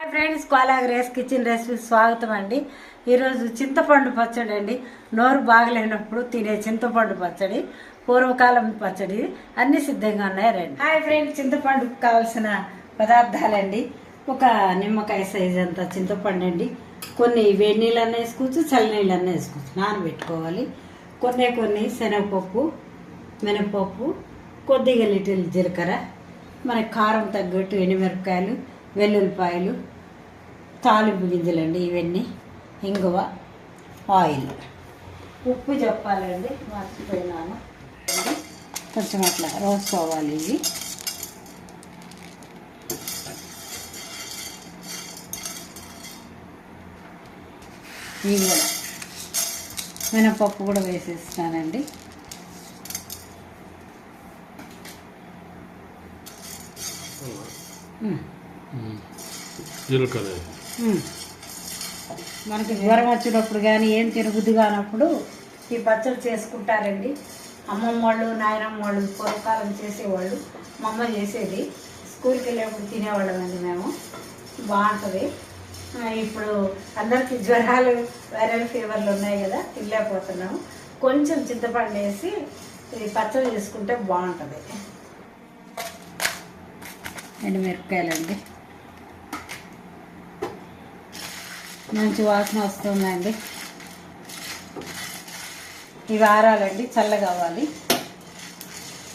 Hi friends కోలాగ్ రేస్ kitchen recipe స్వాగతం అండి. ఈరోజు చింతపండు పచ్చడి అండి. నోరు బాగలేనప్పుడు తినే చింతపండు పచ్చడి పూర్వకాలం పచ్చడి అన్ని సిద్ధంగా ఉన్నాయి రండి. హాయ్ ఫ్రెండ్స్ చింతపండుకు కావాల్సిన పదార్థాలండి. ఒక నిమ్మకాయ సైజ్ అంత చింతపండు అండి. కొన్ని వేడి నీళ్ళన్నా వేసుకోవచ్చు చల్లనీళ్ళన్నా వేసుకోవచ్చు. నానబెట్టుకోవాలి. కొన్ని కొన్ని శనగపప్పు మినపప్పు కొద్దిగా లిటిల్ జీలకర్ర మనకి కారం తగ్గట్టు ఎండుమిరపకాయలు వెల్లుల్లిపాయలు తాలింపు గింజలండి ఇవన్నీ ఇంగువ ఆయిల్. ఉప్పు చెప్పాలండి మర్చిపోయినాను. కొంచెం అట్లా రోసుకోవాలి ఇవి. ఇవి కూడా మినపప్పు కూడా వేసేస్తానండి. ఉమ్. జీలకర్ర. మనకి జ్వరం వచ్చినప్పుడు కానీ ఏం తిరుగుద్దు కానప్పుడు ఈ పచ్చడి చేసుకుంటారండి. అమ్మమ్మ వాళ్ళు నాయనమ్మ వాళ్ళు పూర్వకాలం చేసేవాళ్ళు మా అమ్మ చేసేది. స్కూల్కి వెళ్ళేప్పుడు తినేవాళ్ళం అండి మేము. బాగుంటుంది. ఇప్పుడు అందరికీ జ్వరాలు వైరల్ ఫీవర్లు ఉన్నాయి కదా తినలేకపోతున్నాము. కొంచెం చింతపండు వేసి ఈ పచ్చడి చేసుకుంటే బాగుంటుంది. ఎండుమిరపకాయలండి మంచి వాసన వస్తుందండి. ఇవి ఆరాలండి చల్లగా అవ్వాలి.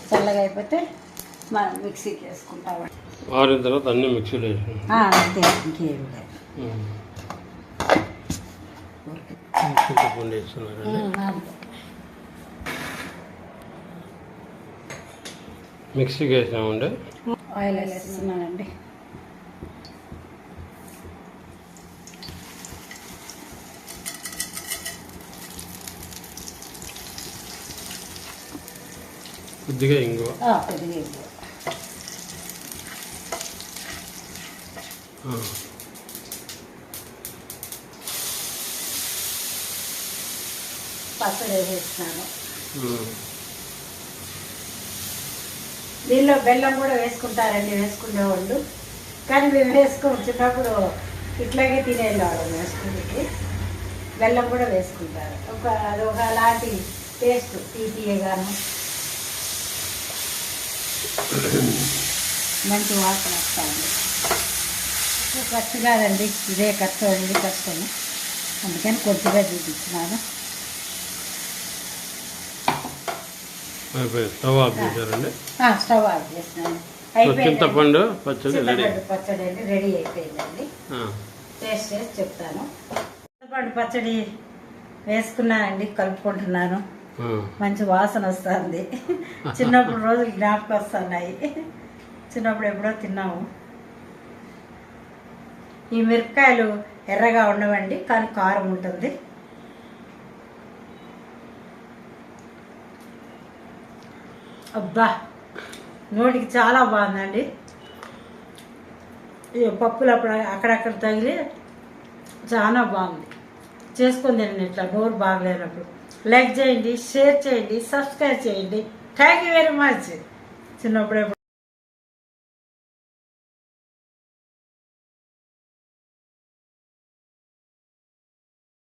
చల్లగా అయిపోతే మనం మిక్సీకి వేసుకుంటామండి ఆరిన తర్వాత అన్ని మిక్సీలో అంతే ఇంకేం లేదు. చింతపండు వేస్తున్నారండి ఉమ్, అంతే. మిక్సీకి వేసామండి ఆయిల్ వేస్తున్నానండి. కొద్దిగా ఇంగువ. కొద్దిగా పచ్చడి వేసేస్తున్నాను. దీనిలో బెల్లం కూడా వేసుకుంటారండి వేసుకునేవాళ్ళు. కానీ మేము వేసుకొని చిన్నప్పుడు ఇట్లాగే తినేవాళ్ళం వేసుకునేకి బెల్లం కూడా వేసుకుంటారు. ఒక అది ఒక అలాంటి టేస్ట్ తీపియగాను మంచి వాసన వస్తుంది. ఖర్చు కాదండి ఇదే ఖర్చు అనేది కష్టము అందుకని కొద్దిగా చూపించినాను. స్టవ్ ఆఫ్ చేశారండి. స్టవ్ ఆఫ్ చేసినాను. చింతపండు పచ్చడి రెడీ. పచ్చడి అండి రెడీ అయిపోయిందండి. టేస్ట్ చేసి చెప్తాను. చింతపండు పచ్చడి వేసుకున్నానండి కలుపుకుంటున్నాను. మంచి వాసన వస్తుంది. చిన్నప్పుడు రోజులు జ్ఞాపకం వస్తున్నాయి. చిన్నప్పుడు ఎప్పుడో తిన్నాము. ఈ మిరపకాయలు ఎర్రగా ఉండవండి కానీ కారం ఉంటుంది. అబ్బా నోటికి చాలా బాగుందండి. ఈ పప్పులు అప్పుడు అక్కడక్కడ తగిలి చాలా బాగుంది. చేసుకుని తినండి ఇట్లా నోరు బాగలేనప్పుడు. లైక్ చేయండి షేర్ చేయండి సబ్స్క్రైబ్ చేయండి. థ్యాంక్ యూ వెరీ మచ్ చిన్నప్పుడే